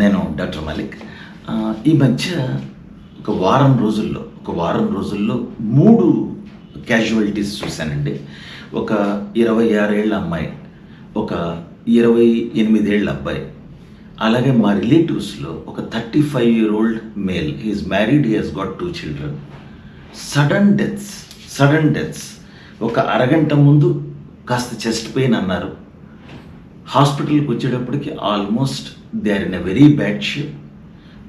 నేను డాక్టర్ మలిక్. ఈ మధ్య ఒక వారం రోజుల్లో ఒక వారం రోజుల్లో మూడు క్యాజువాలిటీస్ చూశానండి. ఒక ఇరవై ఆరేళ్ళ అమ్మాయి ఒక ఇరవై ఎనిమిదేళ్ళ అబ్బాయి అలాగే మా రిలేటివ్స్లో ఒక thirty five year old male. He is married he has got two children sudden deaths sudden deaths ఒక అరగంట ముందు కాస్త చెస్ట్ పెయిన్ అన్నారు. హాస్పిటల్కి వచ్చేటప్పటికి almost they are in a very bad shape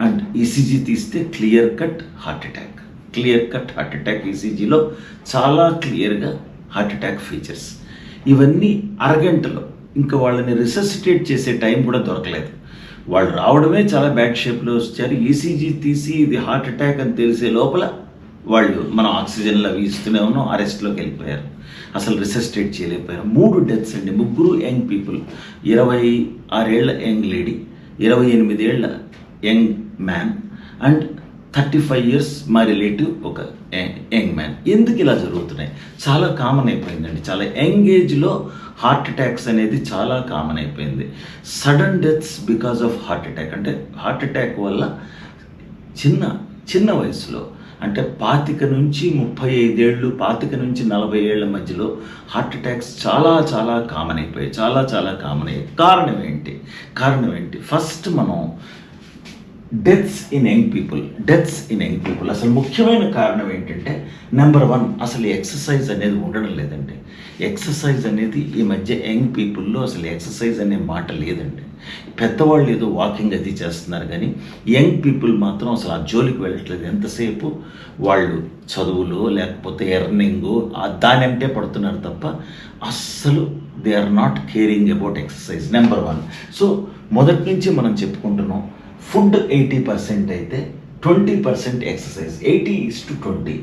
and ECG తీస్తే clear cut heart attack clear cut heart attack ఈసీజీలో చాలా క్లియర్గా హార్ట్ అటాక్ ఫీచర్స్ ఇవన్నీ అరగంటలో. ఇంకా వాళ్ళని రిససిటేట్ చేసే టైం కూడా దొరకలేదు. వాళ్ళు రావడమే చాలా బ్యాడ్ షేప్లో వచ్చారు. ఈసీజీ తీసి ఇది హార్ట్ అటాక్ అని తెలిసే లోపల వాళ్ళు మనం ఆక్సిజన్లు అవి ఇస్తూనే ఉన్నాం అరెస్ట్లోకి వెళ్ళిపోయారు. అసలు రిసస్టేట్ చేయలేకపోయారు. మూడు డెత్స్ అండి. ముగ్గురు యంగ్ పీపుల్. ఇరవై ఆరేళ్ళ యంగ్ లేడీ. ఇరవై ఎనిమిదేళ్ళ young man and thirty five years మా రిలేటివ్ ఒక యంగ్ మ్యాన్. ఎందుకు ఇలా జరుగుతున్నాయి? చాలా కామన్ అయిపోయిందండి. చాలా యంగ్ ఏజ్లో హార్ట్ అటాక్స్ అనేది చాలా కామన్ అయిపోయింది. Sudden deaths because of heart attack. అంటే హార్ట్ అటాక్ వల్ల చిన్న చిన్న వయసులో అంటే పాతిక నుంచి ముప్పై ఐదేళ్ళు పాతిక నుంచి నలభై ఏళ్ళ మధ్యలో హార్ట్ అటాక్స్ చాలా చాలా కామన్ అయిపోయాయి. చాలా చాలా కామన్ అయ్యాయి. కారణం ఏంటి? కారణం ఏంటి? ఫస్ట్ మనం deaths in young people deaths in young people అసలు ముఖ్యమైన కారణం ఏంటంటే నెంబర్ వన్ అసలు ఎక్సర్సైజ్ అనేది ఉండడం లేదండి. ఎక్సర్సైజ్ అనేది ఈ మధ్య యంగ్ పీపుల్లో అసలు ఎక్సర్సైజ్ అనే మాట లేదండి. పెద్దవాళ్ళు ఏదో వాకింగ్ అది చేస్తున్నారు కానీ యంగ్ పీపుల్ మాత్రం అసలు ఆ జోలికి వెళ్ళట్లేదు. ఎంతసేపు? వాళ్ళు చదువులు లేకపోతే ఎర్నింగు దాని పడుతున్నారు తప్ప అస్సలు they are not caring about exercise number one so మొదటి నుంచి మనం చెప్పుకుంటున్నాం ఫుడ్ ఎయిటీ పర్సెంట్ అయితే twenty percent exercise. Eighty is to twenty.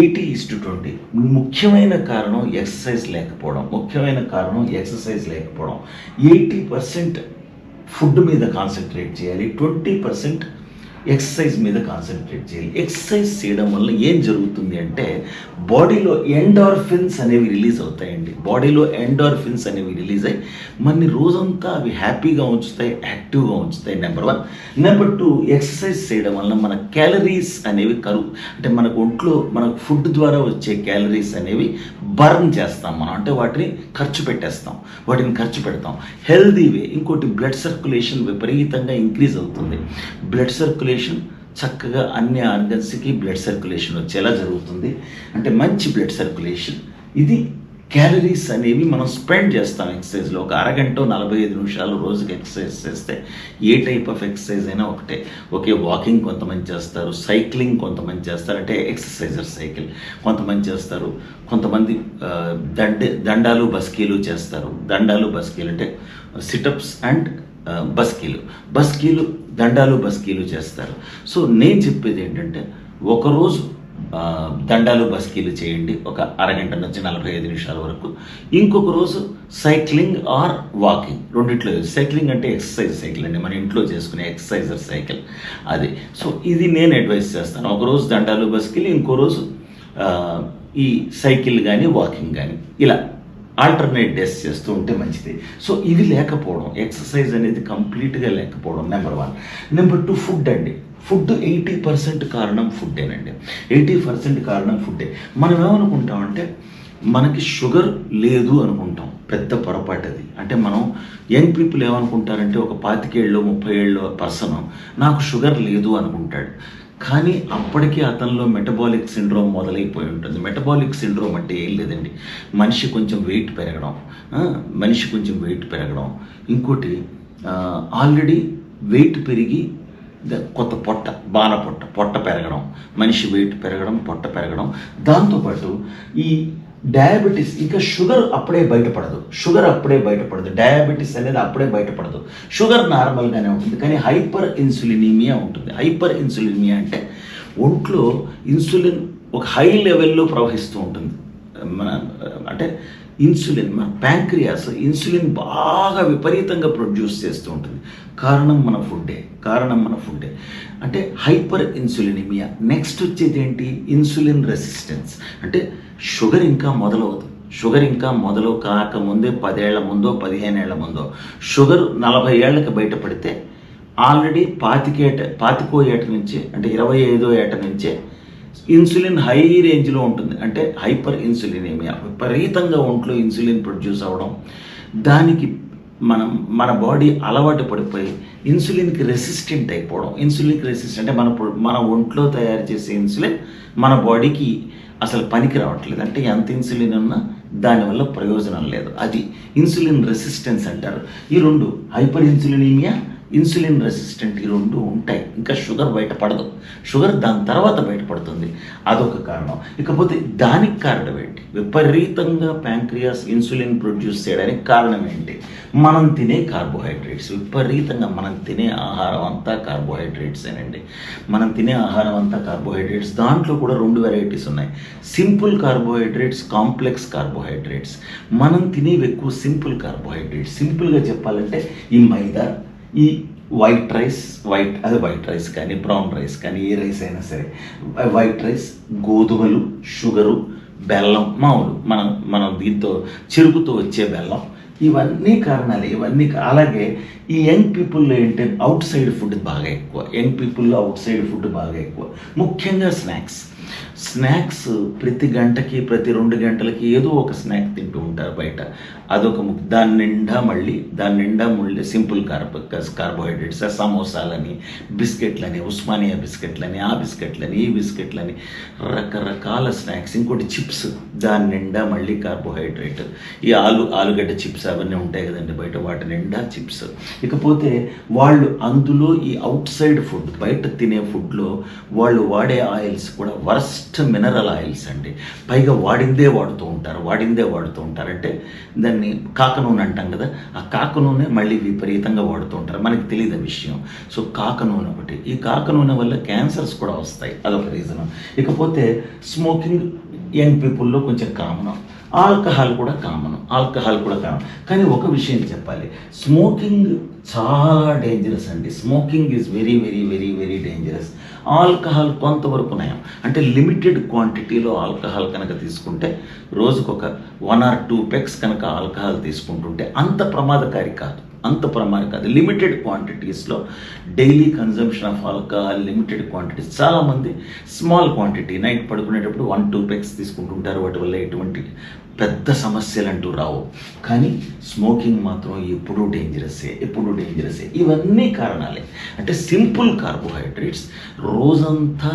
Eighty is to twenty. ముఖ్యమైన కారణం ఎక్సర్సైజ్ లేకపోవడం. ముఖ్యమైన కారణం ఎక్సర్సైజ్ లేకపోవడం. ఎయిటీ పర్సెంట్ ఫుడ్ మీద కాన్సన్ట్రేట్ చేయాలి. ట్వంటీ పర్సెంట్ ఎక్సర్సైజ్ మీద కాన్సన్ట్రేట్ చేయాలి. ఎక్సర్సైజ్ చేయడం వల్ల ఏం జరుగుతుంది అంటే బాడీలో ఎండార్ఫిన్స్ అనేవి రిలీజ్ అవుతాయండి. బాడీలో ఎండార్ఫిన్స్ అనేవి రిలీజ్ అయ్యి మన రోజంతా అవి హ్యాపీగా ఉంచుతాయి యాక్టివ్గా ఉంచుతాయి number one number two exercise చేయడం వల్ల మన క్యాలరీస్ అనేవి కరువు అంటే మనకు ఒంట్లో మనకు ఫుడ్ ద్వారా వచ్చే క్యాలరీస్ అనేవి బర్న్ చేస్తాం మనం. అంటే వాటిని ఖర్చు పెట్టేస్తాం. వాటిని ఖర్చు పెడతాం. హెల్దీ వే ఇంకోటి బ్లడ్ సర్క్యులేషన్ విపరీతంగా ఇంక్రీజ్ అవుతుంది. బ్లడ్ సర్క్యులేషన్ చక్కగా అన్ని ఆర్గన్స్కి బ్లడ్ సర్క్యులేషన్ వచ్చేలా జరుగుతుంది. అంటే మంచి బ్లడ్ సర్క్యులేషన్ ఇది క్యాలరీస్ అనేవి మనం స్పెండ్ చేస్తాం ఎక్సర్సైజ్లో ఒక అరగంట నలభై ఐదు నిమిషాలు రోజుకి ఎక్సర్సైజ్ చేస్తే ఏ టైప్ ఆఫ్ ఎక్సర్సైజ్ అయినా ఒకటే. ఒకే వాకింగ్ కొంతమంది చేస్తారు సైక్లింగ్ కొంతమంది చేస్తారు. అంటే ఎక్సర్సైజర్ సైకిల్ కొంతమంది చేస్తారు కొంతమంది దండ దండాలు బస్కీలు చేస్తారు. దండాలు బస్కీలు అంటే సిటప్స్ అండ్ బస్కీలు. బస్కీలు దండాలు బస్కీలు చేస్తారు. సో నేను చెప్పేది ఏంటంటే ఒకరోజు దండాలు బస్కీలు చేయండి ఒక అరగంట నుంచి నలభై ఐదు నిమిషాల వరకు. ఇంకొక రోజు సైక్లింగ్ ఆర్ వాకింగ్ రెండిట్లో సైక్లింగ్ అంటే ఎక్సర్సైజ్ సైకిల్ అండి మన ఇంట్లో చేసుకునే ఎక్సర్సైజర్ సైకిల్ అది. సో ఇది నేను అడ్వైస్ చేస్తాను ఒక రోజు దండాలు బస్కీలు ఇంకో రోజు ఈ సైకిల్ కానీ వాకింగ్ కానీ ఇలా. ఆల్టర్నేట్ డేస్ చేస్తూ ఉంటే మంచిది. సో ఇవి లేకపోవడం ఎక్సర్సైజ్ అనేది కంప్లీట్గా లేకపోవడం number one number two food అండి. ఫుడ్ ఎయిటీ పర్సెంట్ కారణం ఫుడ్డేనండి ఎయిటీ పర్సెంట్ కారణం ఫుడ్డే మనం ఏమనుకుంటామంటే మనకి షుగర్ లేదు అనుకుంటాం. పెద్ద పొరపాటు అది. అంటే మనం యంగ్ పీపుల్ ఏమనుకుంటారంటే ఒక పాతికేళ్ళు ముప్పై ఏళ్ళు పర్సన్ నాకు షుగర్ లేదు అనుకుంటాడు. కానీ అప్పటికే అతనిలో మెటబాలిక్ సిండ్రోమ్ మొదలైపోయి ఉంటుంది. మెటబాలిక్ సిండ్రోమ్ అంటే ఏం లేదండి. మనిషి కొంచెం వెయిట్ పెరగడం మనిషి కొంచెం వెయిట్ పెరగడం. ఇంకోటి ఆల్రెడీ వెయిట్ పెరిగి కొత్త పొట్ట బాణ పొట్ట పొట్ట పెరగడం. మనిషి వెయిట్ పెరగడం పొట్ట పెరగడం. దాంతోపాటు ఈ డయాబెటీస్ ఇంకా షుగర్ అప్పుడే బయటపడదు. షుగర్ అప్పుడే బయటపడదు. డయాబెటీస్ అనేది అప్పుడే బయటపడదు. షుగర్ నార్మల్గానే ఉంటుంది కానీ హైపర్ ఇన్సులినీమియా ఉంటుంది. హైపర్ ఇన్సులినిమియా అంటే ఒంట్లో ఇన్సులిన్ ఒక హై లెవెల్లో ప్రవహిస్తూ ఉంటుంది. మన అంటే ఇన్సులిన్ మన ప్యాంక్రియాస్ ఇన్సులిన్ బాగా విపరీతంగా ప్రొడ్యూస్ చేస్తూ ఉంటుంది. కారణం మన ఫుడ్డే కారణం మన ఫుడ్డే. అంటే హైపర్ ఇన్సులినిమియా. నెక్స్ట్ వచ్చేది ఏంటి? Insulin resistance. అంటే షుగర్ ఇంకా మొదలవుతుంది షుగర్ ఇంకా మొదలు కాకముందే పదేళ్ళ ముందో పదిహేనేళ్ళ ముందో. షుగర్ నలభై ఏళ్ళకి బయటపడితే ఆల్రెడీ పాతికేట పాతికో ఏట నుంచి అంటే ఇరవై ఐదో ఏట నుంచే ఇన్సులిన్ హై రేంజ్లో ఉంటుంది. అంటే హైపర్ ఇన్సులినేమియా. విపరీతంగా ఒంట్లో ఇన్సులిన్ ప్రొడ్యూస్ అవ్వడం. దానికి మనం మన బాడీ అలవాటు పడిపోయి ఇన్సులిన్కి రెసిస్టెంట్ అయిపోవడం. ఇన్సులిన్కి రెసిస్టెంట్ అంటే మన మన ఒంట్లో తయారు చేసే ఇన్సులిన్ మన బాడీకి అసలు పనికి రావట్లేదు. అంటే ఎంత ఇన్సులిన్ ఉన్నా దానివల్ల ప్రయోజనం లేదు. అది ఇన్సులిన్ రెసిస్టెన్స్ అంటారు. ఈ రెండు హైపర్ ఇన్సులినీమియా ఇన్సులిన్ రెసిస్టెంట్ ఈ రెండు ఉంటాయి. ఇంకా షుగర్ బయటపడదు షుగర్ దాని తర్వాత బయటపడుతుంది అదొక కారణం. ఇకపోతే దానికి కారణం ఏంటి? విపరీతంగా ప్యాంక్రియాస్ ఇన్సులిన్ ప్రొడ్యూస్ చేయడానికి కారణం ఏంటి? మనం తినే కార్బోహైడ్రేట్స్. విపరీతంగా మనం తినే ఆహారం అంతా కార్బోహైడ్రేట్సేనండి మనం తినే ఆహారం అంతా కార్బోహైడ్రేట్స్. దాంట్లో కూడా రెండు వెరైటీస్ ఉన్నాయి. Simple carbohydrates complex carbohydrates. మనం తినేవి ఎక్కువ సింపుల్ కార్బోహైడ్రేట్స్. సింపుల్గా చెప్పాలంటే ఈ మైదా ఈ వైట్ రైస్ వైట్ అదే వైట్ రైస్ కానీ బ్రౌన్ రైస్ కానీ ఏ రైస్ అయినా సరే వైట్ రైస్ గోధుమలు షుగరు బెల్లం మామూలు మనం మనం దీంతో చెరుకుతో వచ్చే బెల్లం ఇవన్నీ కారణాలు ఇవన్నీ అలాగే ఈ యంగ్ పీపుల్లో ఏంటంటే అవుట్ సైడ్ ఫుడ్ బాగా ఎక్కువ యంగ్ పీపుల్లో అవుట్ సైడ్ ఫుడ్ బాగా ఎక్కువ. ముఖ్యంగా స్నాక్స్. స్నాక్స్ ప్రతి గంటకి ప్రతి రెండు గంటలకి ఏదో ఒక స్నాక్ తింటూ ఉంటారు బయట. అదొక దాని నిండా మళ్ళీ దాని నిండా మళ్ళీ సింపుల్ కార్బో కార్బోహైడ్రేట్స్ సమోసాలని బిస్కెట్లని ఉస్మానియా బిస్కెట్లని ఆ బిస్కెట్లని ఈ బిస్కెట్లని రకరకాల స్నాక్స్ ఇంకోటి చిప్స్ దాని నిండా మళ్ళీ కార్బోహైడ్రేట్. ఈ ఆలు ఆలుగడ్డ చిప్స్ అవన్నీ ఉంటాయి కదండి బయట వాటి నిండా చిప్స్. ఇకపోతే వాళ్ళు అందులో ఈ అవుట్ సైడ్ ఫుడ్ బయట తినే ఫుడ్లో వాళ్ళు వాడే ఆయిల్స్ కూడా వర్స్ట్ మినరల్ ఆయిల్స్ అండి. పైగా వాడిందే వాడుతూ ఉంటారు వాడిందే వాడుతూ ఉంటారు. అంటే దాన్ని కాక నూనె అంటాం కదా ఆ కాక నూనె మళ్ళీ విపరీతంగా వాడుతూ ఉంటారు. మనకి తెలియదు విషయం. సో కాక నూనె ఒకటి. ఈ కాక నూనె వల్ల క్యాన్సర్స్ కూడా వస్తాయి. అదొక రీజన్. ఇకపోతే స్మోకింగ్ యంగ్ పీపుల్లో కొంచెం కామన్. ఆల్కహాల్ కూడా కామన్. ఆల్కహాల్ కూడా కామన్. కానీ ఒక విషయం చెప్పాలి. స్మోకింగ్ చాలా డేంజరస్ అండి. Smoking is very very very very dangerous alcohol కొంతవరకు నయం. అంటే లిమిటెడ్ క్వాంటిటీలో ఆల్కహాల్ కనుక తీసుకుంటే రోజుకొక వన్ ఆర్ టూ పెక్స్ కనుక ఆల్కహాల్ తీసుకుంటుంటే అంత ప్రమాదకారి కాదు. అంత ప్రమాణం కాదు limited క్వాంటిటీస్లో daily consumption of alcohol limited quantities చాలామంది స్మాల్ క్వాంటిటీ నైట్ పడుకునేటప్పుడు వన్ టూ ప్యాక్స్ తీసుకుంటుంటారు. వాటి వల్ల ఎటువంటి పెద్ద సమస్యలు అంటూ రావు. కానీ స్మోకింగ్ మాత్రం ఎప్పుడూ డేంజరసే ఎప్పుడూ డేంజరసే ఇవన్నీ కారణాలే. అంటే సింపుల్ కార్బోహైడ్రేట్స్ రోజంతా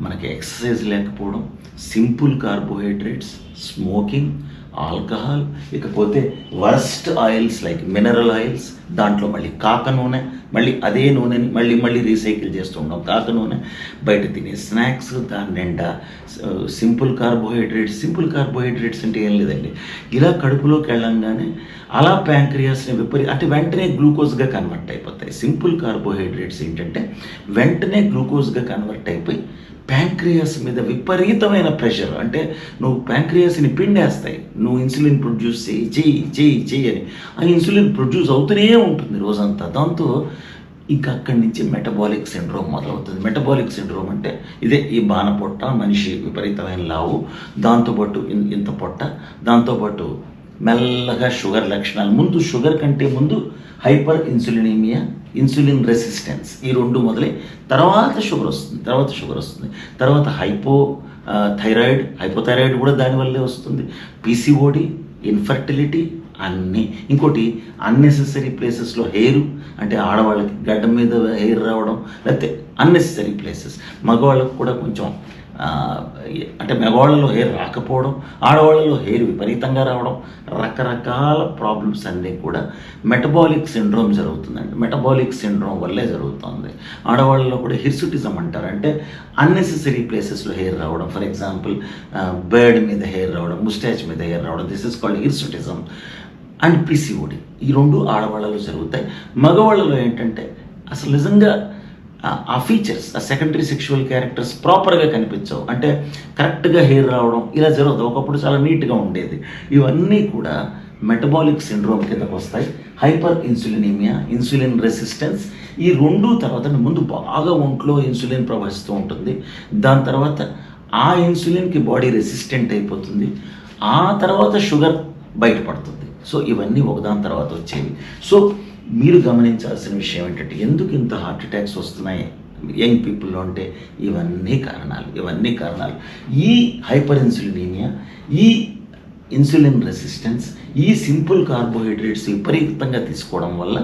మనకి ఎక్సర్సైజ్ లేకపోవడం సింపుల్ కార్బోహైడ్రేట్స్ స్మోకింగ్ ఆల్కహాల్ ఇకపోతే worst oils like mineral oils దాంట్లో మళ్ళీ కాక నూనె మళ్ళీ అదే నూనెని మళ్ళీ మళ్ళీ రీసైకిల్ చేస్తూ ఉంటాం కాక నూనె బయట తినే స్నాక్స్ దాని నిండా సింపుల్ కార్బోహైడ్రేట్స్ సింపుల్ కార్బోహైడ్రేట్స్ అంటే ఏం లేదండి. ఇలా కడుపులోకి వెళ్ళంగానే అలా ప్యాంక్రియాస్ని విపరీ అంటే వెంటనే గ్లూకోజ్గా కన్వర్ట్ అయిపోతాయి. సింపుల్ కార్బోహైడ్రేట్స్ ఏంటంటే వెంటనే గ్లూకోజ్గా కన్వర్ట్ అయిపోయి ప్యాంక్రియాస్ మీద విపరీతమైన ప్రెషర్. అంటే నువ్వు ప్యాంక్రియాస్ని పిండేస్తాయి. నువ్వు ఇన్సులిన్ ప్రొడ్యూస్ చేయి చేయి చేయి చేయి అని. ఆ ఇన్సులిన్ ప్రొడ్యూస్ అవుతూనే ఉంటుంది రోజంతా. దాంతో ఇంకా అక్కడి నుంచి మెటబాలిక్ సిండ్రోమ్ మొదలవుతుంది. మెటబాలిక్ సిండ్రోమ్ అంటే ఇదే ఈ బాణ పొట్ట మనిషి విపరీతమైన లావు దాంతోపాటు ఇంత పొట్ట దాంతోపాటు మెల్లగా షుగర్ లక్షణాలు. ముందు షుగర్ కంటే ముందు హైపర్ ఇన్సులినిమియా ఇన్సులిన్ రెసిస్టెన్స్. ఈ రెండు మొదలై తర్వాత షుగర్ వస్తుంది తర్వాత షుగర్ వస్తుంది. తర్వాత హైపో థైరాయిడ్. హైపోథైరాయిడ్ కూడా దానివల్లే వస్తుంది. పీసీఓడి ఇన్ఫర్టిలిటీ అన్నీ. ఇంకోటి అన్నెసెసరీ ప్లేసెస్లో హెయిర్ అంటే ఆడవాళ్ళకి గడ్డ మీద హెయిర్ రావడం లేకపోతే అన్నెసెసరీ ప్లేసెస్. మగవాళ్ళకు కూడా కొంచెం అంటే మగవాళ్ళలో హెయిర్ రాకపోవడం ఆడవాళ్ళలో హెయిర్ విపరీతంగా రావడం రకరకాల ప్రాబ్లమ్స్ అన్నీ కూడా మెటబాలిక్ సిండ్రోమ్ జరుగుతుందండి. మెటబాలిక్ సిండ్రోమ్ వల్లే జరుగుతుంది. ఆడవాళ్ళలో కూడా హిర్సుటిజం అంటారు. అంటే అన్నెసెసరీ ప్లేసెస్లో హెయిర్ రావడం. ఫర్ ఎగ్జాంపుల్ బర్డ్ మీద హెయిర్ రావడం ముస్టాచ్ మీద హెయిర్ రావడం. This is called hirsutism and PCOD ఈ రెండు ఆడవాళ్ళలో జరుగుతాయి. మగవాళ్ళలో ఏంటంటే అసలు నిజంగా ఆ- ఫీచర్స్ ఆ సెకండరీ సెక్షువల్ క్యారెక్టర్స్ ప్రాపర్గా కనిపించవు. అంటే కరెక్ట్గా హెయిర్ రావడం ఇలా జరగదు. ఒకప్పుడు చాలా నీట్గా ఉండేది. ఇవన్నీ కూడా మెటబాలిక్ సిండ్రోమ్ కిందకు వస్తాయి. హైపర్ ఇన్సులినిమియా ఇన్సులిన్ రెసిస్టెన్స్ ఈ రెండు తర్వాత ముందు బాగా ఒంట్లో ఇన్సులిన్ ప్రవహిస్తూ ఉంటుంది. దాని తర్వాత ఆ ఇన్సులిన్కి బాడీ రెసిస్టెంట్ అయిపోతుంది. ఆ తర్వాత షుగర్ బయటపడుతుంది. సో ఇవన్నీ ఒకదాని తర్వాత వచ్చేవి. సో మీరు గమనించాల్సిన విషయం ఏంటంటే ఎందుకు ఇంత హార్ట్ అటాక్స్ వస్తున్నాయి? యంగ్ పీపుల్లో అంటే ఇవన్నీ కారణాలు ఇవన్నీ కారణాలు. ఈ హైపర్ ఇన్సులినీమియా ఈ ఇన్సులిన్ రెసిస్టెన్స్ ఈ సింపుల్ కార్బోహైడ్రేట్స్ విపరీతంగా తీసుకోవడం వల్ల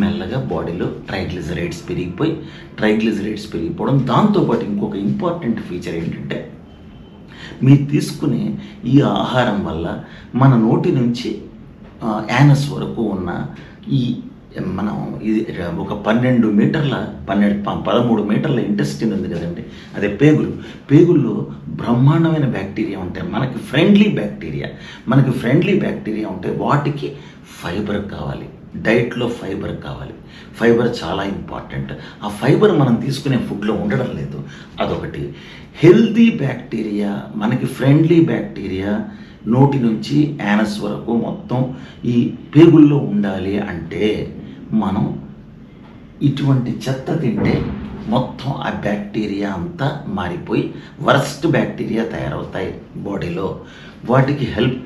మెల్లగా బాడీలో ట్రైగ్లిజరైడ్స్ పెరిగిపోయి ట్రైగ్లిజరైడ్స్ పెరిగిపోవడం. దాంతోపాటు ఇంకొక ఇంపార్టెంట్ ఫీచర్ ఏంటంటే మీరు తీసుకునే ఈ ఆహారం వల్ల మన నోటి నుంచి యానస్ వరకు ఉన్న ఈ మనం ఇది ఒక పన్నెండు మీటర్ల పన్నెండు పదమూడు మీటర్ల ఇంటెస్టిన్ ఉంది కదండి. అదే పేగులు. పేగుల్లో బ్రహ్మాండమైన బ్యాక్టీరియా ఉంటాయి. మనకి ఫ్రెండ్లీ బ్యాక్టీరియా. మనకి ఫ్రెండ్లీ బ్యాక్టీరియా ఉంటే వాటికి ఫైబర్ కావాలి. డైట్లో ఫైబర్ కావాలి. ఫైబర్ చాలా ఇంపార్టెంట్. ఆ ఫైబర్ మనం తీసుకునే ఫుడ్లో ఉండడం లేదు. అదొకటి. హెల్దీ బ్యాక్టీరియా మనకి ఫ్రెండ్లీ బ్యాక్టీరియా నోటి నుంచి యానస్ వరకు మొత్తం ఈ పేగుల్లో ఉండాలి అంటే మనం ఇటువంటి చెత్త తింటే మొత్తం ఆ బ్యాక్టీరియా అంతా మారిపోయి వరస్ట్ బ్యాక్టీరియా తయారవుతాయి బాడీలో. వాటికి హెల్ప్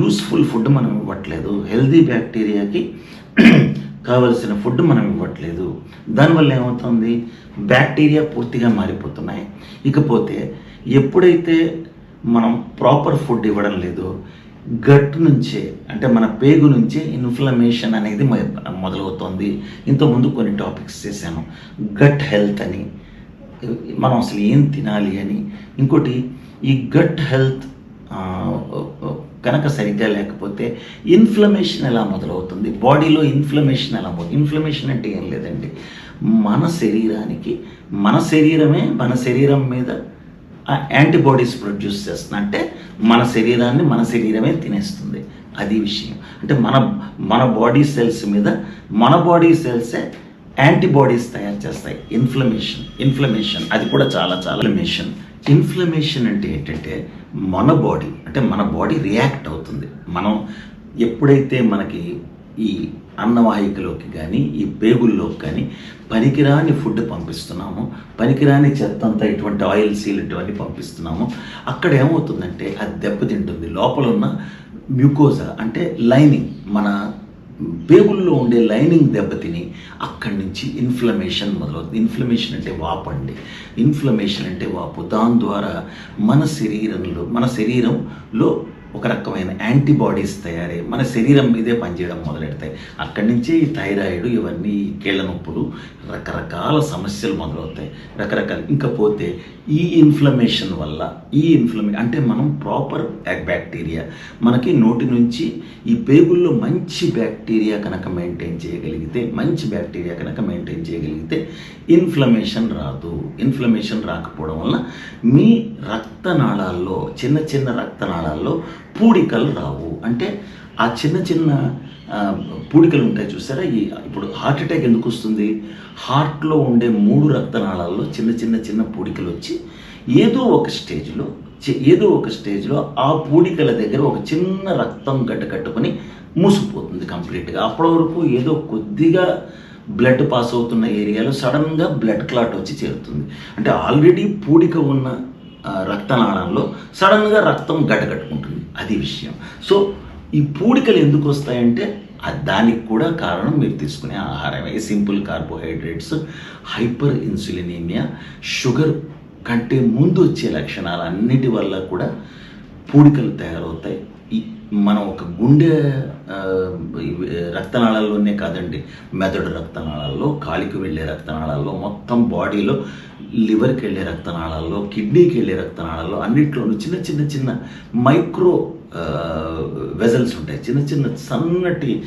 యూస్ఫుల్ ఫుడ్ మనం ఇవ్వట్లేదు. హెల్దీ బ్యాక్టీరియాకి కావలసిన ఫుడ్ మనం ఇవ్వట్లేదు. దానివల్ల ఏమవుతుంది? బ్యాక్టీరియా పూర్తిగా మారిపోతున్నాయి. ఇకపోతే ఎప్పుడైతే మనం ప్రాపర్ ఫుడ్ ఇవ్వడం లేదు గట్ నుంచే అంటే మన పేగు నుంచే ఇన్ఫ్లమేషన్ అనేది మొదలవుతుంది. మొదలవుతోంది ఇంతకుముందు కొన్ని టాపిక్స్ చేశాను. గట్ హెల్త్ అని. మనం అసలు ఏం తినాలి అని. ఇంకోటి ఈ గట్ హెల్త్ కనుక సరిగ్గా లేకపోతే ఇన్ఫ్లమేషన్ ఎలా మొదలవుతుంది? బాడీలో ఇన్ఫ్లమేషన్ ఎలా మొదలు ఇన్ఫ్లమేషన్ అంటే ఏం లేదండి. మన శరీరానికి మన శరీరమే మన శరీరం మీద యాంటీబాడీస్ ప్రొడ్యూస్ చేస్తుంది అంటే మన శరీరాన్ని మన శరీరమే తినేస్తుంది. అది విషయం. అంటే మన మన బాడీ సెల్స్ మీద మన బాడీ సెల్సే యాంటీబాడీస్ తయారు చేస్తాయి. ఇన్ఫ్లమేషన్ ఇన్ఫ్లమేషన్ అది కూడా చాలా చాలా ఇన్ఫ్లమేషన్. ఇన్ఫ్లమేషన్ అంటే ఏంటంటే మన బాడీ అంటే మన బాడీ రియాక్ట్ అవుతుంది. మనం ఎప్పుడైతే మనకి ఈ అన్నవాహికలోకి కానీ ఈ పేగుల్లోకి కానీ పనికిరాని ఫుడ్ పంపిస్తున్నాము పనికిరాని చెత్త అంతా ఇటువంటి ఆయిల్ సీల్ ఇటువంటి పంపిస్తున్నాము. అక్కడ ఏమవుతుందంటే అది దెబ్బతింటుంది. లోపల ఉన్న మ్యూకోజా అంటే లైనింగ్ మన పేగుల్లో ఉండే లైనింగ్ దెబ్బతిని అక్కడి నుంచి ఇన్ఫ్లమేషన్ మొదలవుతుంది. ఇన్ఫ్లమేషన్ అంటే వాపు అండి. ఇన్ఫ్లమేషన్ అంటే వాపు. దాని ద్వారా మన శరీరంలో మన శరీరంలో ఒక రకమైన యాంటీబాడీస్ తయారై మన శరీరం మీదే పనిచేయడం మొదలెడతాయి. అక్కడి నుంచి ఈ థైరాయిడ్ ఇవన్నీ కీళ్ళ నొప్పులు రకరకాల సమస్యలు మొదలవుతాయి. రకరకాల ఇంకపోతే ఈ ఇన్ఫ్లమేషన్ వల్ల ఈ ఇన్ఫ్లమే అంటే మనం ప్రాపర్ బ్యాక్టీరియా. మనకి నోటి నుంచి ఈ పేగుల్లో మంచి బ్యాక్టీరియా కనుక మెయింటైన్ చేయగలిగితే మంచి బ్యాక్టీరియా కనుక మెయింటైన్ చేయగలిగితే ఇన్ఫ్లమేషన్ రాదు. ఇన్ఫ్లమేషన్ రాకపోవడం వల్ల మీ రక్తనాళాల్లో చిన్న చిన్న రక్తనాళాల్లో పూడికలు రావు. అంటే ఆ చిన్న చిన్న పూడికలు ఉంటాయి చూసారా? ఈ ఇప్పుడు హార్ట్ అటాక్ ఎందుకు వస్తుంది? హార్ట్లో ఉండే మూడు రక్తనాళాల్లో చిన్న చిన్న చిన్న పూడికలు వచ్చి ఏదో ఒక స్టేజ్లో ఏదో ఒక స్టేజ్లో ఆ పూడికల దగ్గర ఒక చిన్న రక్తం గడ్డ కట్టుకొని మూసిపోతుంది కంప్లీట్గా. అప్పటి వరకు ఏదో కొద్దిగా బ్లడ్ పాస్ అవుతున్న ఏరియాలో సడన్గా బ్లడ్ క్లాట్ వచ్చి చేరుతుంది. అంటే ఆల్రెడీ పూడిక ఉన్న రక్తనాళంలో సడన్గా రక్తం గడ్డకట్టుకుంటుంది అది విషయం. సో ఈ పూడికలు ఎందుకు వస్తాయంటే దానికి కూడా కారణం మీరు తీసుకునే ఆహారమే. Simple carbohydrates hyper insulinemia sugar కంటే ముందు వచ్చే లక్షణాలు అన్నిటి వల్ల కూడా పూడికలు తయారవుతాయి. మనం ఒక గుండె రక్తనాళాల్లోనే కాదండి మెదడు రక్తనాళాల్లో కాలికి వెళ్ళే రక్తనాళాల్లో మొత్తం బాడీలో లివర్కి వెళ్ళే రక్తనాళాల్లో కిడ్నీకి వెళ్ళే రక్తనాళాల్లో అన్నిట్లోనూ చిన్న చిన్న చిన్న మైక్రో వెజల్స్ ఉంటాయి. చిన్న చిన్న సన్నటి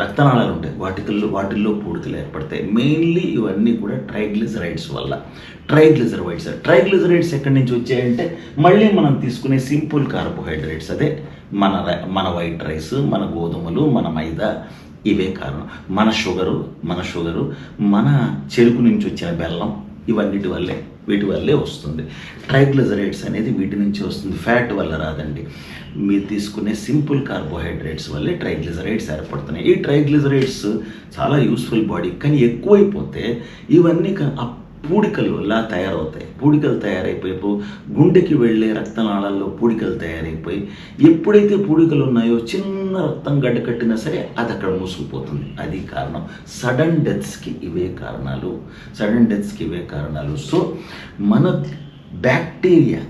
రక్తనాళాలు ఉంటాయి. వాటికల్లో వాటిల్లో పూడికలు ఏర్పడతాయి. మెయిన్లీ ఇవన్నీ కూడా ట్రైగ్లిజరైడ్స్ వల్ల. ట్రైగ్లిజరైడ్స్ ట్రైగ్లిజరైడ్స్ ఎక్కడి నుంచి వచ్చాయంటే మళ్ళీ మనం తీసుకునే సింపుల్ కార్బోహైడ్రేట్స్. అదే మన మన వైట్ రైస్ మన గోధుమలు మన మైదా ఇవే కారణం. మన షుగరు మన షుగరు మన చెరుకు నుంచి వచ్చిన బెల్లం ఇవన్నిటి వల్లే వీటి వల్లే వస్తుంది. ట్రైగ్లిజరైడ్స్ అనేది వీటి నుంచి వస్తుంది. ఫ్యాట్ వల్ల రాదండి. మీరు తీసుకునే సింపుల్ కార్బోహైడ్రేట్స్ వల్లే ట్రైగ్లిజరైడ్స్ ఏర్పడుతున్నాయి. ఈ ట్రైగ్లిజరైడ్స్ చాలా యూస్ఫుల్ బాడీ కానీ ఎక్కువైపోతే ఇవన్నీ పూడికలు లా తయారవుతాయి. పూడికలు తయారైపోయి పో- గుండెకి వెళ్ళే రక్తనాళాల్లో పూడికలు తయారైపోయి ఎప్పుడైతే పూడికలు ఉన్నాయో చిన్న రక్తం గడ్డ కట్టినా సరే అది అక్కడ మూసుకుపోతుంది. అది కారణం. సడన్ డెత్స్కి ఇవే కారణాలు. సడన్ డెత్స్కి ఇవే కారణాలు. సో మన బ్యాక్టీరియా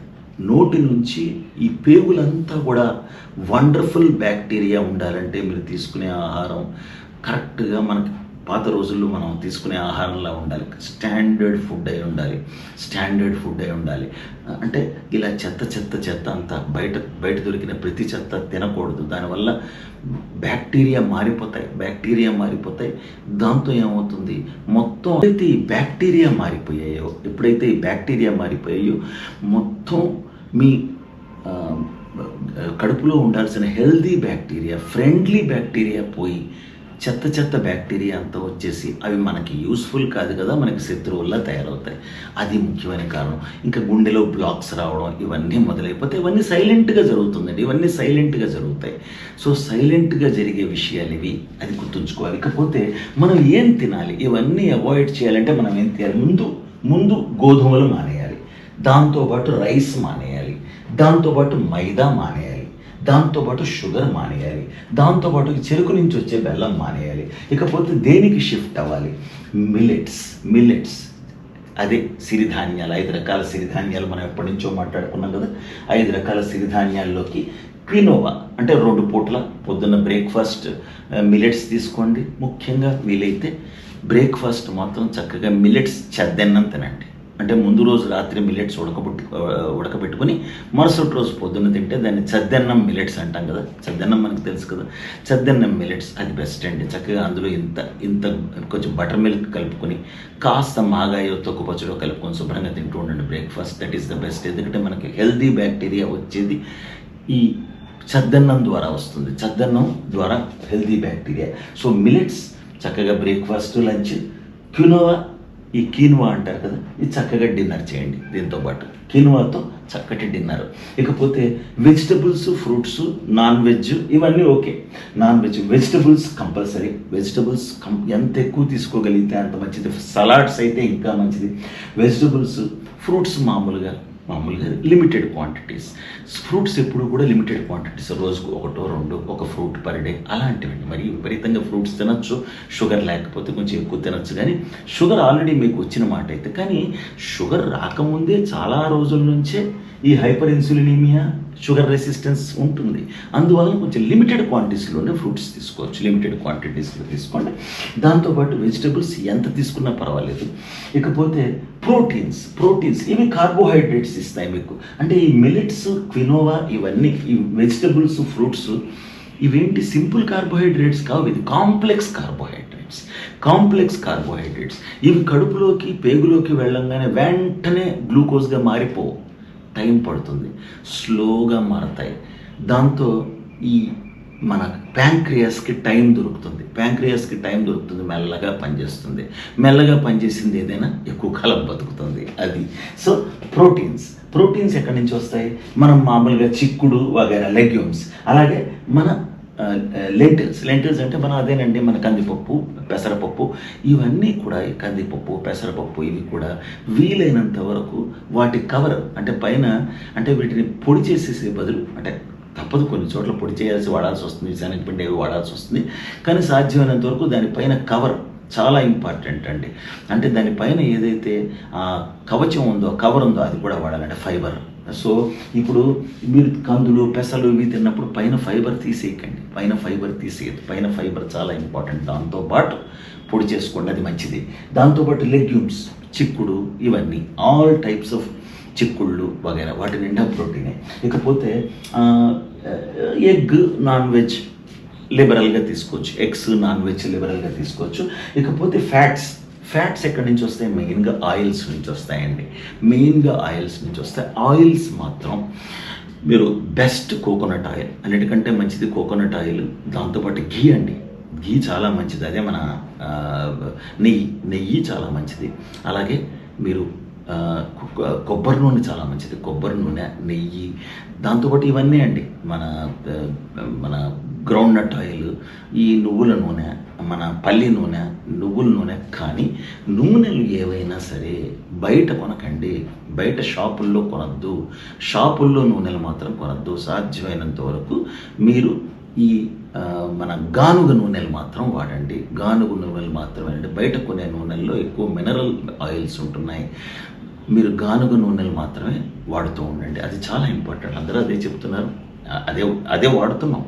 నోటి నుంచి ఈ పేగులంతా కూడా వండర్ఫుల్ బ్యాక్టీరియా ఉండాలంటే మీరు తీసుకునే ఆహారం కరెక్ట్గా మనకి పాత రోజుల్లో మనం తీసుకునే ఆహారంలా ఉండాలి. స్టాండర్డ్ ఫుడ్ అయి ఉండాలి. స్టాండర్డ్ ఫుడ్ అయి ఉండాలి. అంటే ఇలా చెత్త చెత్త చెత్త అంతా బయట బయట దొరికిన ప్రతి చెత్త తినకూడదు. దానివల్ల బ్యాక్టీరియా మారిపోతాయి. బ్యాక్టీరియా మారిపోతాయి. దాంతో ఏమవుతుంది? మొత్తం ఎప్పుడైతే ఈ బ్యాక్టీరియా మారిపోయాయో ఎప్పుడైతే ఈ బ్యాక్టీరియా మారిపోయాయో మొత్తం మీ కడుపులో ఉండాల్సిన హెల్దీ బ్యాక్టీరియా ఫ్రెండ్లీ బ్యాక్టీరియా పోయి చెత్త చెత్త బ్యాక్టీరియా అంతా వచ్చేసి అవి మనకి యూస్ఫుల్ కాదు కదా మనకి శత్రువుల్లా తయారవుతాయి. అది ముఖ్యమైన కారణం. ఇంకా గుండెలో బ్లాక్స్ రావడం ఇవన్నీ మొదలైపోతే ఇవన్నీ సైలెంట్గా జరుగుతుందండి. ఇవన్నీ సైలెంట్గా జరుగుతాయి. సో సైలెంట్గా జరిగే విషయాలు ఇవి. అది గుర్తుంచుకోవాలి. ఇకపోతే మనం ఏం తినాలి? ఇవన్నీ అవాయిడ్ చేయాలంటే మనం ఏం తినాలి? ముందు ముందు గోధుమలు మానేయాలి. దాంతోపాటు రైస్ మానేయాలి. దాంతోపాటు మైదా మానేయాలి. దాంతోపాటు షుగర్ మానేయాలి. దాంతోపాటు చెరుకు నుంచి వచ్చే బెల్లం మానేయాలి. ఇకపోతే దేనికి షిఫ్ట్ అవ్వాలి? Millets millets. అదే సిరిధాన్యాలు. ఐదు రకాల సిరిధాన్యాలు మనం ఎప్పటి నుంచో మాట్లాడుకున్నాం కదా. ఐదు రకాల సిరిధాన్యాల్లోకి క్వినోవా అంటే రెండు పూట్ల పొద్దున్న బ్రేక్ఫాస్ట్ మిల్లెట్స్ తీసుకోండి. ముఖ్యంగా వీలైతే బ్రేక్ఫాస్ట్ మాత్రం చక్కగా మిల్లెట్స్ చెద్దన్నం తినండి. అంటే ముందు రోజు రాత్రి మిల్లెట్స్ ఉడకబెట్టు ఉడకబెట్టుకొని మరుసటి రోజు పొద్దున్న తింటే దాన్ని చద్దన్నం మిలెట్స్ అంటాం కదా. చద్దన్నం మనకు తెలుసు కదా. చద్దన్నం మిలెట్స్ అది బెస్ట్ అండి. చక్కగా అందులో ఇంత ఇంత కొంచెం బటర్ మిల్క్ కలుపుకొని కాస్త మాగాయో తొక్కు పచ్చడో కలుపుకొని శుభ్రంగా తింటూ ఉండండి. Breakfast that is the best. ఎందుకంటే మనకి హెల్దీ బ్యాక్టీరియా వచ్చేది ఈ చద్దన్నం ద్వారా వస్తుంది. చద్దన్నం ద్వారా హెల్దీ బ్యాక్టీరియా. సో మిల్లెట్స్ చక్కగా బ్రేక్ఫాస్ట్ లంచ్ క్యునోవా ఈ కీనువా అంటారు కదా ఇది చక్కగా డిన్నర్ చేయండి దీంతో పాటు. కీనువాతో చక్కటి డిన్నర్. ఇకపోతే వెజిటబుల్స్ ఫ్రూట్స్ నాన్ వెజ్ ఇవన్నీ okay. Non veg vegetables compulsory. Vegetables కం ఎంత ఎక్కువ తీసుకోగలిగితే అంత మంచిది. సలాడ్స్ అయితే ఇంకా మంచిది. వెజిటబుల్స్ ఫ్రూట్స్ మామూలుగా మామూలుగా లిమిటెడ్ క్వాంటిటీస్ ఫ్రూట్స్ ఎప్పుడు కూడా లిమిటెడ్ క్వాంటిటీస్ రోజుకు ఒకటో రెండు ఒక ఫ్రూట్ పర్ డే అలాంటివండి. మరి విపరీతంగా ఫ్రూట్స్ తినచ్చు షుగర్ లేకపోతే కొంచెం ఎక్కువ తినచ్చు. కానీ షుగర్ ఆల్రెడీ మీకు వచ్చిన మాట అయితే కానీ షుగర్ రాకముందే చాలా రోజుల నుంచే ఈ హైపర్ ఇన్సులినిమియా షుగర్ రెసిస్టెన్స్ ఉంటుంది. అందువల్ల కొంచెం లిమిటెడ్ క్వాంటిటీస్లోనే ఫ్రూట్స్ తీసుకోవచ్చు. లిమిటెడ్ క్వాంటిటీస్లో తీసుకోండి. దాంతోపాటు వెజిటబుల్స్ ఎంత తీసుకున్నా పర్వాలేదు. ఇకపోతే ప్రోటీన్స్ ప్రోటీన్స్ ఇవి కార్బోహైడ్రేట్స్ ఇస్తాయి మీకు. అంటే ఈ మిలిట్స్ క్వినోవా ఇవన్నీ ఈ వెజిటబుల్స్ ఫ్రూట్స్ ఇవేంటి? సింపుల్ కార్బోహైడ్రేట్స్ కావు. ఇది కాంప్లెక్స్ కార్బోహైడ్రేట్స్. Complex carbohydrates. ఇవి కడుపులోకి పేగులోకి వెళ్ళంగానే వెంటనే గ్లూకోజ్గా మారిపోవు. టైం పడుతుంది. స్లోగా మారతాయి. దాంతో ఈ మన ప్యాంక్రియాస్కి టైం దొరుకుతుంది. ప్యాంక్రియాస్కి టైం దొరుకుతుంది మెల్లగా పనిచేస్తుంది. మెల్లగా పనిచేసింది ఏదైనా ఎక్కువ కాలం బతుకుతుంది. అది. So proteins. ప్రోటీన్స్ ఎక్కడి నుంచి వస్తాయి? మనం మామూలుగా చిక్కుడు వగైరా లెగ్యూమ్స్. అలాగే మన లెంటిల్స్ లెంటిల్స్ అంటే మనం అదేనండి మన కందిపప్పు పెసరపప్పు. ఇవన్నీ కూడా కందిపప్పు పెసరపప్పు ఇవి కూడా వీలైనంత వరకు వాటి కవర్ అంటే పైన అంటే వీటిని పొడి చేసేసే బదులు అంటే తప్పదు కొన్ని చోట్ల పొడి చేయాల్సి వాడాల్సి వస్తుంది శనగపిండి అవి వాడాల్సి వస్తుంది. కానీ సాధ్యమైనంత వరకు దానిపైన కవర్ చాలా ఇంపార్టెంట్ అండి. అంటే దానిపైన ఏదైతే ఆ కవచం ఉందో కవర్ ఉందో అది కూడా వాడాలంటే ఫైబర్ సో ఇప్పుడు మీరు కందులు పెసలు ఇవి తిన్నప్పుడు పైన ఫైబర్ తీసేయకండి. పైన ఫైబర్ తీసేయద్దు. పైన ఫైబర్ చాలా ఇంపార్టెంట్. దాంతోపాటు పొడి చేసుకోండి అది మంచిది. దాంతోపాటు లెగ్యూమ్స్ చిక్కుడు ఇవన్నీ ఆల్ టైప్స్ ఆఫ్ చిక్కుళ్ళు వగైరా వాటి నిండా ప్రోటీనే. ఇకపోతే ఎగ్ నాన్ వెజ్ లిబరల్గా తీసుకోవచ్చు. ఎగ్స్ నాన్ వెజ్ లిబరల్గా తీసుకోవచ్చు. ఇకపోతే ఫ్యాట్స్. ఫ్యాట్స్ ఎక్కడి నుంచి వస్తాయి? మెయిన్గా ఆయిల్స్ నుంచి వస్తాయండి. మెయిన్గా ఆయిల్స్ నుంచి వస్తాయి ఆయిల్స్ మాత్రం మీరు బెస్ట్ కోకోనట్ ఆయిల్. అన్నిటికంటే మంచిది కోకోనట్ ఆయిల్. దాంతోపాటు ఘీ అండి. ఘీ చాలా మంచిది. అదే మన నెయ్యి. నెయ్యి చాలా మంచిది. అలాగే మీరు కొబ్బరి నూనె చాలా మంచిది. కొబ్బరి నూనె నెయ్యి. దాంతోపాటు ఇవన్నీ అండి. మన మన గ్రౌండ్ నట్ ఆయిల్ ఈ నువ్వుల నూనె మన పల్లి నూనె నువ్వుల నూనె కానీ నూనెలు ఏవైనా సరే బయట కొనకండి. బయట షాపుల్లో కొనద్దు. షాపుల్లో నూనెలు మాత్రం కొనద్దు. సాధ్యమైనంత వరకు మీరు ఈ మన గానుగ నూనెలు మాత్రం వాడండి. గానుగ నూనెలు మాత్రమే బయట కొనే నూనెల్లో ఎక్కువ మినరల్ ఆయిల్స్ ఉంటున్నాయి. మీరు గానుగ నూనెలు మాత్రమే వాడుతూ ఉండండి. అది చాలా ఇంపార్టెంట్. అందరూ అదే చెప్తున్నారు. అదే అదే వాడుతున్నాం.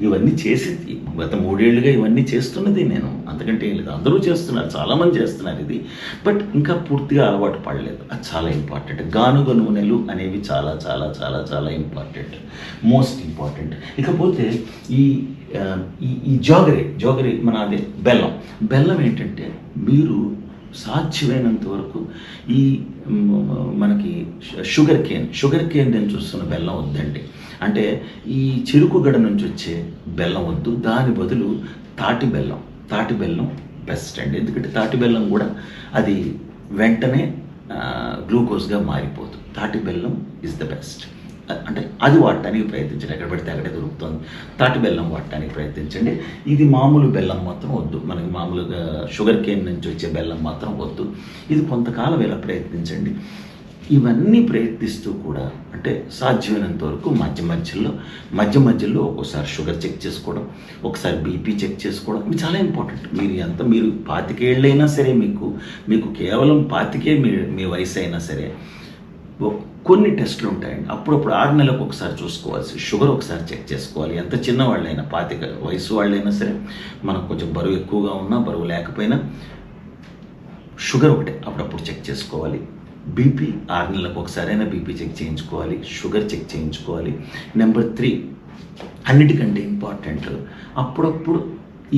ఇవన్నీ చేసి గత మూడేళ్ళుగా ఇవన్నీ చేస్తున్నది నేను. అంతకంటే ఏం లేదు. అందరూ చేస్తున్నారు. చాలామంది చేస్తున్నారు ఇది. బట్ ఇంకా పూర్తిగా అలవాటు పడలేదు. అది చాలా ఇంపార్టెంట్. గానుగ నూనెలు అనేవి చాలా చాలా చాలా చాలా ఇంపార్టెంట్. Most important. ఇకపోతే ఈ ఈ ఈ జోగరి జోగరి మన అదే బెల్లం. బెల్లం ఏంటంటే మీరు సాధ్యమైనంత వరకు ఈ మనకి షుగర్ కేన్ షుగర్ కేన్ నేను చూస్తున్న బెల్లం వద్దండి. అంటే ఈ చెరుకు గడ నుంచి వచ్చే బెల్లం వద్దు. దాని బదులు తాటి బెల్లం. తాటి బెల్లం బెస్ట్ అండి. ఎందుకంటే తాటి బెల్లం కూడా అది వెంటనే గ్లూకోజ్గా మారిపోతుంది తాటి బెల్లం ఇస్ ద బెస్ట్ అంటే అది వాడటానికి ప్రయత్నించండి. ఎక్కడ పడితే అక్కడే దొరుకుతుంది. తాటి బెల్లం వాడటానికి ప్రయత్నించండి. ఇది మామూలు బెల్లం మాత్రం వద్దు. మనకి మామూలుగా షుగర్ కేన్ నుంచి వచ్చే బెల్లం మాత్రం వద్దు. ఇది కొంతకాలం ఇలా ప్రయత్నించండి. ఇవన్నీ ప్రయత్నిస్తూ కూడా అంటే సాధ్యమైనంత వరకు మధ్య మధ్యలో మధ్య మధ్యలో ఒక్కోసారి షుగర్ చెక్ చేసుకోవడం ఒకసారి బీపీ చెక్ చేసుకోవడం ఇవి చాలా ఇంపార్టెంట్. మీరు ఎంత మీరు పాతికేళ్ళైనా సరే మీకు మీకు కేవలం పాతికే మీ మీ వయసు అయినా సరే కొన్ని టెస్టులు ఉంటాయండి. అప్పుడప్పుడు ఆరు నెలలకు ఒకసారి చూసుకోవాల్సి షుగర్ ఒకసారి చెక్ చేసుకోవాలి. ఎంత చిన్న వాళ్ళైనా పాతిక వయసు వాళ్ళైనా సరే మనకు కొంచెం బరువు ఎక్కువగా ఉన్నా బరువు లేకపోయినా షుగర్ ఒకటే అప్పుడప్పుడు చెక్ చేసుకోవాలి. బీపీ ఆరు నెలలకు ఒకసారైనా బీపీ చెక్ చేయించుకోవాలి షుగర్ చెక్ చేయించుకోవాలి. నెంబర్ త్రీ అన్నిటికంటే ఇంపార్టెంట్ అప్పుడప్పుడు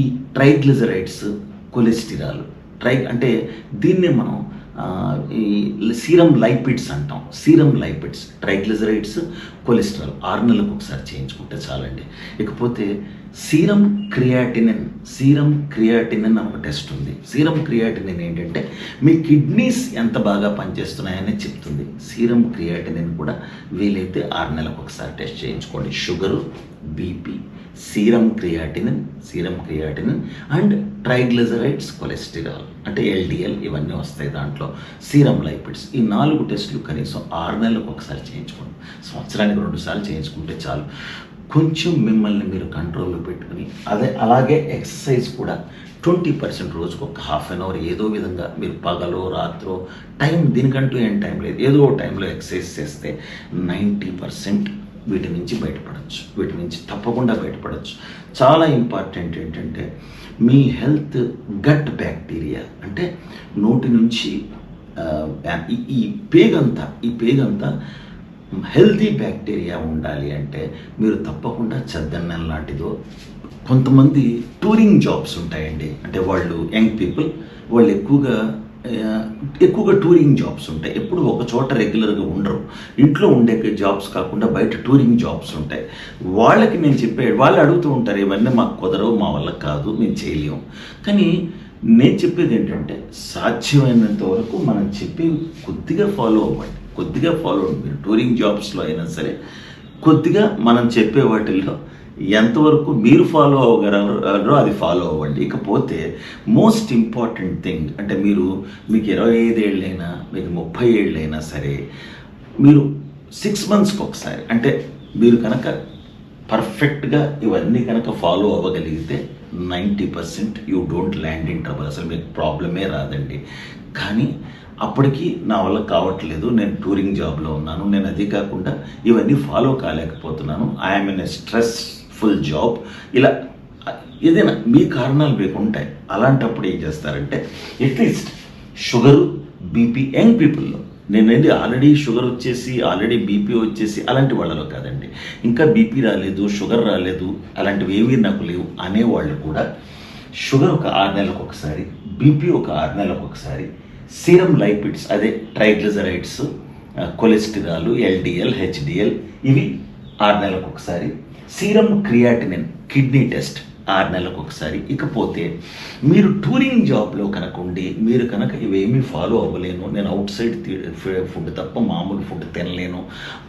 ఈ ట్రైగ్లిజరైడ్స్ కొలెస్టిరాల్ ట్రై అంటే దీన్నే మనం ఈ సీరం లైపిడ్స్ అంటాం. సీరం లైపిడ్స్ ట్రైగ్లిజరైడ్స్ కొలెస్ట్రాల్ ఆరు నెలలకు ఒకసారి చేయించుకుంటే చాలండి. ఇకపోతే సీరం క్రియాటినిన్ సీరం క్రియాటినిన్ అని ఒక టెస్ట్ ఉంది. సీరం క్రియాటినిన్ ఏంటంటే మీ కిడ్నీస్ ఎంత బాగా పనిచేస్తున్నాయని చెప్తుంది. సీరం క్రియాటినిన్ కూడా వీలైతే ఆరు నెలలకు ఒకసారి టెస్ట్ చేయించుకోండి. Sugar BP serum creatinine serum creatinine and triglycerides cholesterol అంటే ఎల్డిఎల్ ఇవన్నీ వస్తాయి దాంట్లో. సీరం లైపిడ్స్ ఈ నాలుగు టెస్టులు కనీసం ఆరు నెలలకు ఒకసారి చేయించుకోండి. సంవత్సరానికి రెండుసార్లు చేయించుకుంటే చాలు. కొంచెం మిమ్మల్ని మీరు కంట్రోల్లో పెట్టుకుని అదే అలాగే ఎక్సర్సైజ్ కూడా ట్వంటీ పర్సెంట్ రోజుకు ఒక హాఫ్ అన్ అవర్ ఏదో విధంగా మీరు పగలో రాత్రో టైం దీనికంటూ ఏం టైం లేదు. ఏదో ఒక టైంలో ఎక్సర్సైజ్ చేస్తే నైంటీ పర్సెంట్ వీటి నుంచి బయటపడవచ్చు వీటి నుంచి తప్పకుండా బయటపడవచ్చు చాలా ఇంపార్టెంట్ ఏంటంటే మీ హెల్త్ గట్ బ్యాక్టీరియా అంటే నోటి నుంచి ఈ పేగంతా ఈ పేగంతా హెల్తీ బ్యాక్టీరియా ఉండాలి అంటే మీరు తప్పకుండా చద్దన్నం లాంటిదో కొంతమంది టూరింగ్ జాబ్స్ ఉంటాయండి. అంటే వాళ్ళు యంగ్ పీపుల్ వాళ్ళు ఎక్కువగా ఎక్కువగా టూరింగ్ జాబ్స్ ఉంటాయి. ఎప్పుడు ఒక చోట రెగ్యులర్గా ఉండరు. ఇంట్లో ఉండే జాబ్స్ కాకుండా బయట టూరింగ్ జాబ్స్ ఉంటాయి. వాళ్ళకి నేను చెప్పే వాళ్ళు అడుగుతూ ఉంటారు ఇవన్నీ మాకు కుదరవు మా వల్ల కాదు మేము చేయలేము. కానీ నేను చెప్పేది ఏంటంటే సాధ్యమైనంత వరకు మనం చెప్పి కొద్దిగా ఫాలో అవ్వండి. కొద్దిగా ఫాలో అవ్వండి మీరు టూరింగ్ జాబ్స్లో అయినా సరే కొద్దిగా మనం చెప్పే వాటిల్లో ఎంతవరకు మీరు ఫాలో అవ్వగలరో అది ఫాలో అవ్వండి. ఇకపోతే మోస్ట్ ఇంపార్టెంట్ థింగ్ అంటే మీరు మీకు ఇరవై ఐదేళ్ళైనా మీకు ముప్పై ఏళ్ళైనా సరే మీరు సిక్స్ మంత్స్కి ఒకసారి అంటే మీరు కనుక పర్ఫెక్ట్గా ఇవన్నీ కనుక follow అవ్వగలిగితే ninety percent you don't land in trouble అసలు మీకు ప్రాబ్లమే రాదండి. కానీ అప్పటికి నా వల్ల కావట్లేదు. నేను టూరింగ్ జాబ్లో ఉన్నాను. నేను అది కాకుండా ఇవన్నీ follow కాలేకపోతున్నాను. I'm in a stressful job ఇలా ఏదైనా మీ కారణాలు మీకు ఉంటాయి. అలాంటప్పుడు ఏం చేస్తారంటే at least sugar BP young పీపుల్లో నేనేది ఆల్రెడీ షుగర్ వచ్చేసి ఆల్రెడీ బీపీ వచ్చేసి అలాంటి వాళ్ళలో కాదండి. ఇంకా బీపీ రాలేదు షుగర్ రాలేదు అలాంటివి ఏవి నాకు లేవు అనేవాళ్ళు కూడా షుగర్ ఒక ఆరు నెలలకు ఒకసారి బీపీ ఒక ఆరు నెలలకు ఒకసారి సీరం లైపిడ్స్ అదే ట్రైగ్లిజరైడ్స్ కొలెస్టిరాల్ ఎల్డిఎల్ హెచ్డిఎల్ ఇవి ఆరు నెలలకు ఒకసారి సీరం క్రియాటినిన్ కిడ్నీ టెస్ట్. ఆరు నెలలకు ఒకసారి. ఇకపోతే మీరు టూరింగ్ జాబ్లో కనుక ఉండి మీరు కనుక ఇవేమీ ఫాలో అవ్వలేను నేను అవుట్ సైడ్ ఫుడ్ తప్ప మామూలు ఫుడ్ తినలేను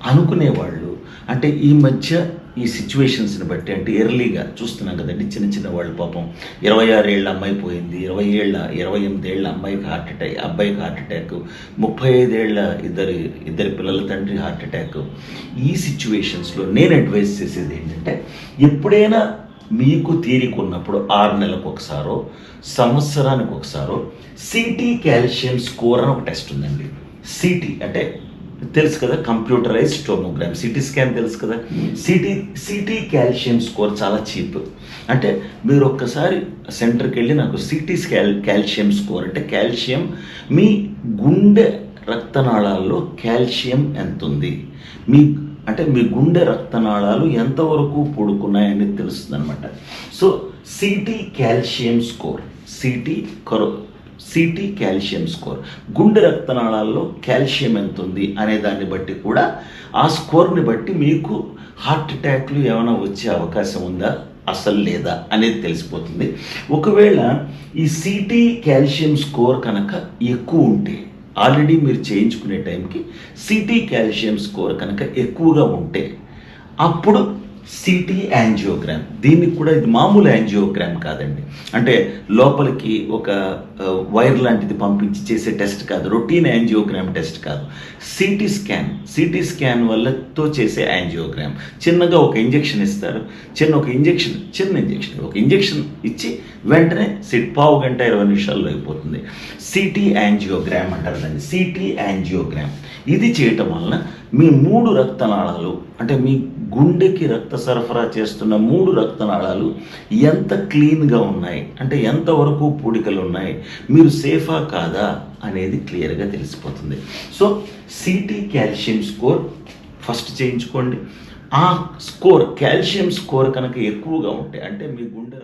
అనుకునేవాళ్ళు అంటే ఈ మధ్య ఈ సిచ్యువేషన్స్ని బట్టి అంటే ఎర్లీగా చూస్తున్నాం కదండి చిన్న చిన్న వాళ్ళు పాపం. ఇరవై ఆరు ఏళ్ళ అమ్మాయి పోయింది ఇరవై ఏళ్ళ ఇరవై ఎనిమిది ఏళ్ళ అమ్మాయికి హార్ట్ అటాక్ అబ్బాయికి హార్ట్ అటాక్ ముప్పై ఐదేళ్ళ ఇద్దరు ఇద్దరి పిల్లల తండ్రి హార్ట్ అటాక్. ఈ సిచ్యువేషన్స్లో నేను అడ్వైస్ చేసేది ఏంటంటే ఎప్పుడైనా మీకు తీరిక ఉన్నప్పుడు ఆరు నెలలకు ఒకసారో సంవత్సరానికి ఒకసారో సిటీ కాల్షియం స్కోర్ అని ఒక టెస్ట్ ఉందండి. సిటీ అంటే తెలుసు కదా కంప్యూటరైజ్ టోమోగ్రామ్ సిటీ స్కాన్ తెలుసు కదా? సిటీ సిటీ కాల్షియం స్కోర్ చాలా చీప్ అంటే మీరు ఒక్కసారి సెంటర్కి వెళ్ళి నాకు సిటీ స్కాల్ కాల్షియం స్కోర్ అంటే కాల్షియం మీ గుండె రక్తనాళాల్లో కాల్షియం ఎంత ఉంది మీ అంటే మీ గుండె రక్తనాళాలు ఎంతవరకు పొడుకున్నాయని తెలుస్తుంది అనమాట so CT calcium score CT కరో సిటీ కాల్షియం స్కోర్ గుండె రక్తనాళాల్లో కాల్షియం ఎంత ఉంది అనే దాన్ని బట్టి కూడా ఆ స్కోర్ని బట్టి మీకు హార్ట్ అటాక్లు ఏమైనా వచ్చే అవకాశం ఉందా? అసలు లేదా అనేది తెలిసిపోతుంది. ఒకవేళ ఈ సిటీ కాల్షియం స్కోర్ కనుక ఎక్కువ ఉంటే ఆల్రెడీ మీరు చేయించుకునే టైంకి సిటీ కాల్షియం స్కోర్ కనుక ఎక్కువగా ఉంటే అప్పుడు సిటీ యాంజియోగ్రామ్. దీనికి కూడా ఇది మామూలు యాంజియోగ్రామ్ కాదండి. అంటే లోపలికి ఒక వైర్ లాంటిది పంపించి చేసే టెస్ట్ కాదు. రొటీన్ యాంజియోగ్రామ్ టెస్ట్ కాదు. CT scan. సిటీ స్కాన్ వల్లతో చేసే యాంజియోగ్రామ్. చిన్నగా ఒక ఇంజెక్షన్ ఇస్తారు. చిన్న ఒక ఇంజెక్షన్ చిన్న ఇంజెక్షన్. ఒక ఇంజెక్షన్ ఇచ్చి వెంటనే సిట్ పావు గంట ఇరవై నిమిషాల్లో అయిపోతుంది. సిటీ యాంజియోగ్రామ్ అంటారు దాన్ని. CT angiogram. ఇది చేయటం వలన మీ మూడు రక్తనాళాలు అంటే మీ గుండెకి రక్త సరఫరా చేస్తున్న మూడు రక్తనాళాలు ఎంత క్లీన్గా ఉన్నాయి? అంటే ఎంతవరకు పూడికలు ఉన్నాయి? మీరు సేఫా కాదా? అనేది క్లియర్గా తెలిసిపోతుంది. So CT calcium score first చేయించుకోండి. ఆ స్కోర్ కాల్షియం స్కోర్ కనుక ఎక్కువగా ఉంటే అంటే మీ గుండె